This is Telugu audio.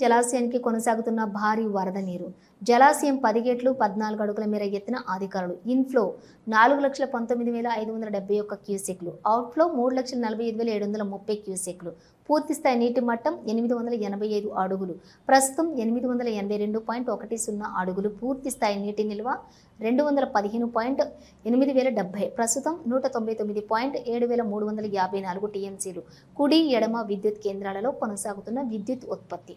జలాశయానికి కొనసాగుతున్న భారీ వరద నీరు. జలాశయం పది గేట్లు పద్నాలుగు అడుగుల మేర ఎత్తిన అధికారులు. ఇన్ఫ్లో నాలుగు లక్షల పంతొమ్మిది వేల ఐదు వందల డెబ్బై ఒక్క క్యూసెక్లు. అవుట్ఫ్లో మూడు లక్షల నలభై ఐదు వేల ఏడు వందల ముప్పై క్యూసెక్లు. పూర్తి స్థాయి నీటి మట్టం ఎనిమిది వందల ఎనభై ఐదు అడుగులు. ప్రస్తుతం ఎనిమిది వందల ఎనభై రెండు పాయింట్ ఒకటి సున్నా అడుగులు. పూర్తి స్థాయి నీటి నిల్వ రెండు వందల పదిహేను పాయింట్ ఎనిమిది వేల డెబ్బై. ప్రస్తుతం నూట తొంభై తొమ్మిది పాయింట్ ఏడు వేల మూడు వందల యాభై నాలుగు టీఎంసీలు. కుడి ఎడమ విద్యుత్ కేంద్రాలలో కొనసాగుతున్న విద్యుత్ ఉత్పత్తి.